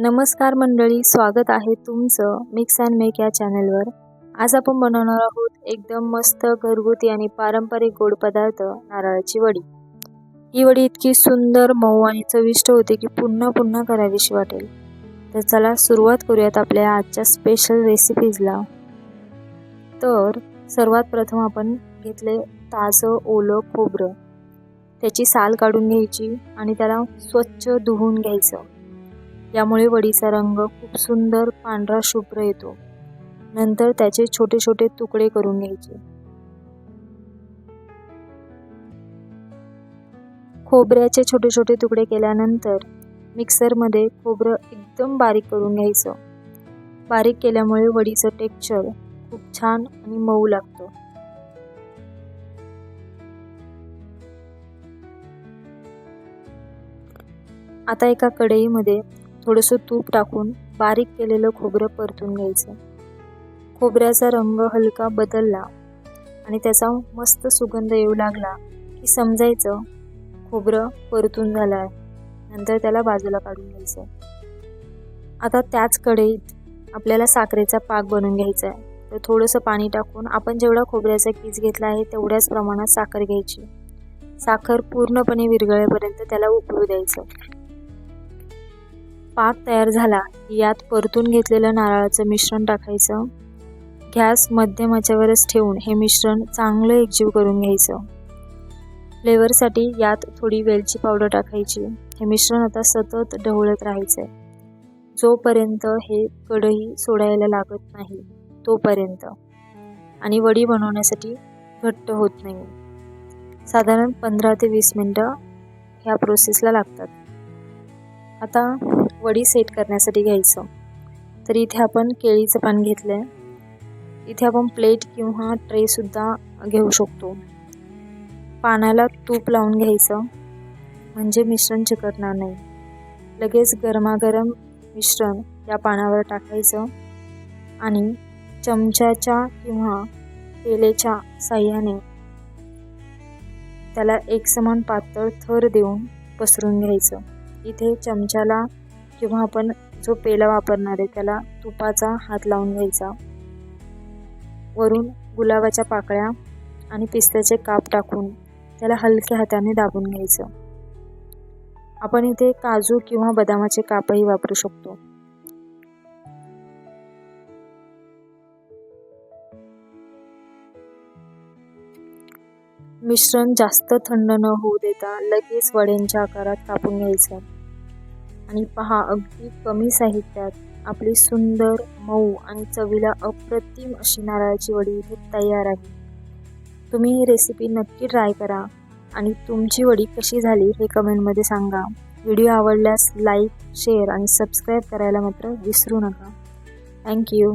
नमस्कार मंडळी स्वागत आहे तुमचं मिक्स अँड मेक या चॅनलवर आज आपण बनवणार आहोत एकदम मस्त घरगुती आणि पारंपरिक गोड पदार्थ नारळाची वडी. ही वडी इतकी सुंदर मऊ आणि चविष्ट होते की पुन्हा पुन्हा करावीशी वाटेल. तर चला सुरुवात करूयात आपल्या आजच्या स्पेशल रेसिपीजला तर सर्वात प्रथम आपण घेतले ताजं ओलं खोबरं. त्याची साल काढून घ्यायची आणि त्याला स्वच्छ धुवून घ्यायचं. यामुळे वडीचा रंग खूप सुंदर पांढरा शुभ्र येतो. नंतर त्याचे छोटे छोटे तुकडे करून घ्यायचे. खोबऱ्याचे छोटे छोटे तुकडे केल्यानंतर मिक्सरमध्ये खोबरं एकदम बारीक करून घ्यायचं. बारीक केल्यामुळे वडीचं टेक्स्चर खूप छान आणि मऊ लागतं. आता एका कढईमध्ये थोडंसं तूप टाकून बारीक केलेलं खोबरं परतून घ्यायचं. खोबऱ्याचा रंग हलका बदलला आणि त्याचा मस्त सुगंध येऊ लागला की समजायचं खोबरं परतून झालं आहे नंतर त्याला बाजूला काढून घ्यायचं. आता त्याच कढईत आपल्याला साखरेचा पाक बनवून घ्यायचा आहे तर थोडंसं पाणी टाकून आपण जेवढा खोबऱ्याचा कीज घेतला आहे तेवढ्याच प्रमाणात साखर घ्यायची. साखर पूर्णपणे विरघळेपर्यंत त्याला उकळू द्यायचं. पाक तयार झाला यात परतून घेतलेलं नारळाचं मिश्रण टाकायचं. गॅस मध्यम आचेवरच ठेवून हे मिश्रण चांगलं एकजीव करून घ्यायचं. फ्लेवरसाठी यात थोडी वेलची पावडर टाकायची. हे मिश्रण आता सतत ढवळत राहायचं आहे जोपर्यंत हे कढई सोडायला लागत नाही तोपर्यंत. आणि वडी बनवण्यासाठी घट्ट होत नाही. साधारण पंधरा ते वीस मिनटं ह्या प्रोसेसला लागतात. आता वडी सेट करण्यासाठी घ्यायचं. तर इथे आपण केळीचं पान घेतलं आहे इथे आपण प्लेट किंवा ट्रेसुद्धा घेऊ शकतो. पानाला तूप लावून घ्यायचं. म्हणजे मिश्रण चिकटणार नाही. लगेच गरमागरम मिश्रण या पानावर टाकायचं. आणि चमच्याच्या किंवा तेलेच्या साह्याने त्याला एकसमान पातळ थर देऊन पसरून घ्यायचं. इथे चमच्याला किंवा आपण जो पेला वापरणार आहे त्याला तुपाचा हात लावून घ्यायचा. वरून गुलाबाच्या पाकळ्या आणि पिस्त्याचे काप टाकून त्याला हलक्या हाताने दाबून घ्यायचं. आपण इथे काजू किंवा बदामाचे कापही वापरू शकतो. मिश्रण जास्त थंड न होऊ देता लगेच वड्यांच्या आकारात कापून घ्यायचं. आणि पहा अगदी कमी साहित्यात आपली सुंदर मऊ आणि चवीला अप्रतिम अशी नारळाची वडी इथे तयार आहे. तुम्ही ही रेसिपी नक्की ट्राय करा आणि तुमची वडी कशी झाली हे कमेंटमध्ये सांगा. व्हिडिओ आवडल्यास लाईक शेअर आणि सबस्क्राईब करायला मात्र विसरू नका. थँक्यू